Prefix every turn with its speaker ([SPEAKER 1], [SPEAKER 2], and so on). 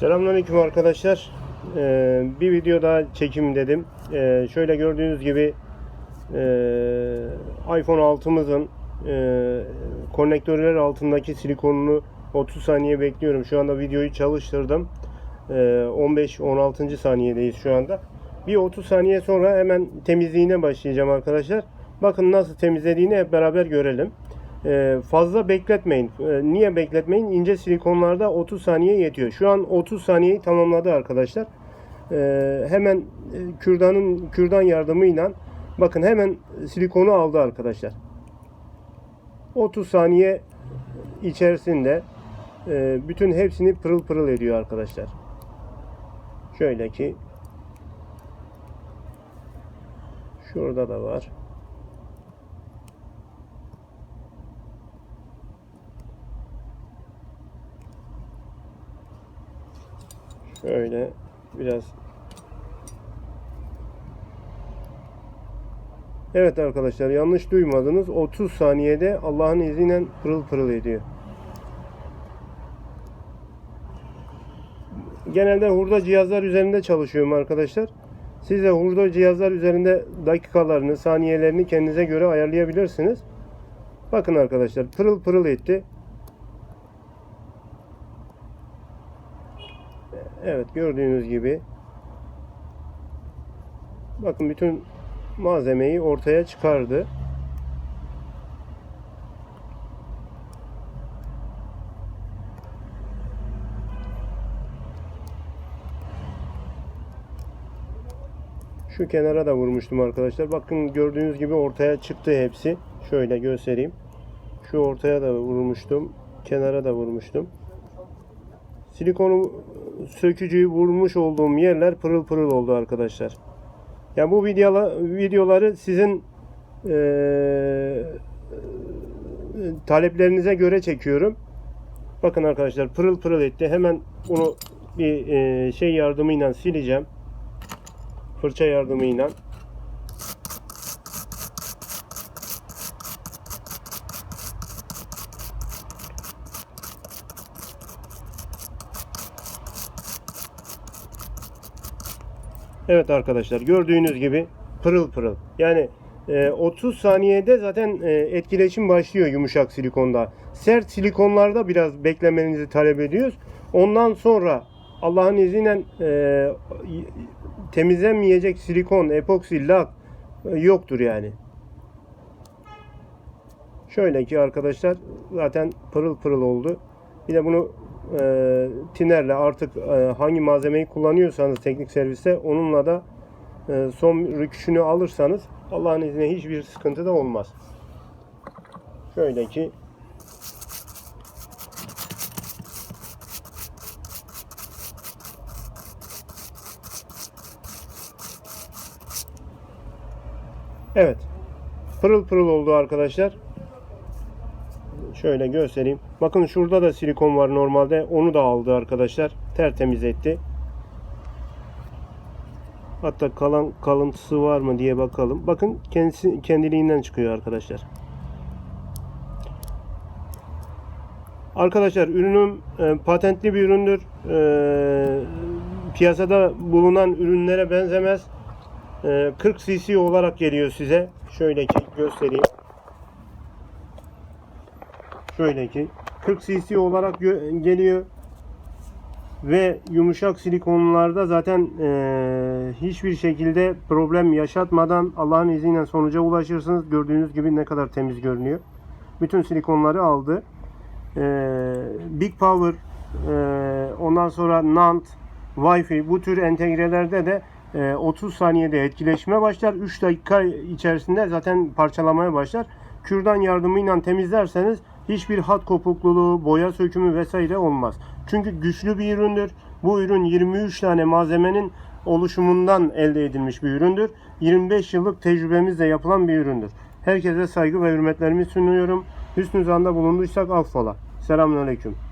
[SPEAKER 1] Selamünaleyküm arkadaşlar. Ee, bir video daha çekim dedim. Ee, şöyle gördüğünüz gibi e, iPhone 6'mızın e, konnektörler altındaki silikonunu 30 saniye bekliyorum. Şu anda videoyu çalıştırdım. Ee, 15-16. saniyedeyiz şu anda. Bir 30 saniye sonra hemen temizliğine başlayacağım arkadaşlar. Bakın nasıl temizlediğini hep beraber görelim. Ee, fazla bekletmeyin. Ee, niye bekletmeyin? İnce silikonlarda 30 saniye yetiyor. Şu an 30 saniyeyi tamamladı arkadaşlar. Ee, hemen e, kürdanın kürdan yardımıyla bakın hemen silikonu aldı arkadaşlar. 30 saniye içerisinde e, bütün hepsini pırıl pırıl ediyor arkadaşlar. Şöyle ki şurada da var. Şöyle biraz Evet arkadaşlar yanlış duymadınız. 30 saniyede Allah'ın izniyle pırıl pırıl ediyor. Genelde hurda cihazlar üzerinde çalışıyorum arkadaşlar. Siz de hurda cihazlar üzerinde dakikalarını, saniyelerini kendinize göre ayarlayabilirsiniz. Bakın arkadaşlar pırıl pırıl etti. Evet gördüğünüz gibi bakın bütün malzemeyi ortaya çıkardı. Şu kenara da vurmuştum arkadaşlar. Bakın gördüğünüz gibi ortaya çıktı hepsi. Şöyle göstereyim. Şu ortaya da vurmuştum. Kenara da vurmuştum. Silikonu sökücüyü vurmuş olduğum yerler pırıl pırıl oldu arkadaşlar. Ya bu videola, videoları sizin eee, taleplerinize göre çekiyorum. Bakın arkadaşlar pırıl pırıl etti. Hemen bunu bir eee, şey yardımıyla sileceğim. Fırça yardımıyla. Evet arkadaşlar gördüğünüz gibi pırıl pırıl. Yani e, 30 saniyede zaten e, etkileşim başlıyor yumuşak silikonda. Sert silikonlarda biraz beklemenizi talep ediyoruz. Ondan sonra Allah'ın izniyle e, temizlenmeyecek silikon, epoksi, lak e, yoktur yani. Şöyle ki arkadaşlar zaten pırıl pırıl oldu. Bir de bunu e, tinerle artık e, hangi malzemeyi kullanıyorsanız teknik serviste onunla da e, son rüküşünü alırsanız Allah'ın izniyle hiçbir sıkıntı da olmaz. Şöyle ki Evet. Pırıl pırıl oldu arkadaşlar. Şöyle göstereyim. Bakın şurada da silikon var normalde. Onu da aldı arkadaşlar. Tertemiz etti. Hatta kalan kalıntısı var mı diye bakalım. Bakın kendisi kendiliğinden çıkıyor arkadaşlar. Arkadaşlar ürünüm e, patentli bir üründür. E, piyasada bulunan ürünlere benzemez. E, 40 cc olarak geliyor size. Şöyle göstereyim. Şöyle ki 40 cc olarak geliyor ve yumuşak silikonlarda zaten eee, hiçbir şekilde problem yaşatmadan Allah'ın izniyle sonuca ulaşırsınız. Gördüğünüz gibi ne kadar temiz görünüyor. Bütün silikonları aldı. Eee, Big Power, eee, ondan sonra NAND, Wi-Fi bu tür entegrelerde de eee, 30 saniyede etkileşime başlar. 3 dakika içerisinde zaten parçalamaya başlar. Kürdan yardımıyla temizlerseniz hiçbir hat kopukluluğu, boya sökümü vesaire olmaz. Çünkü güçlü bir üründür. Bu ürün 23 tane malzemenin oluşumundan elde edilmiş bir üründür. 25 yıllık tecrübemizle yapılan bir üründür. Herkese saygı ve hürmetlerimi sunuyorum. Hüsnü zanda bulunduysak affola. Selamünaleyküm.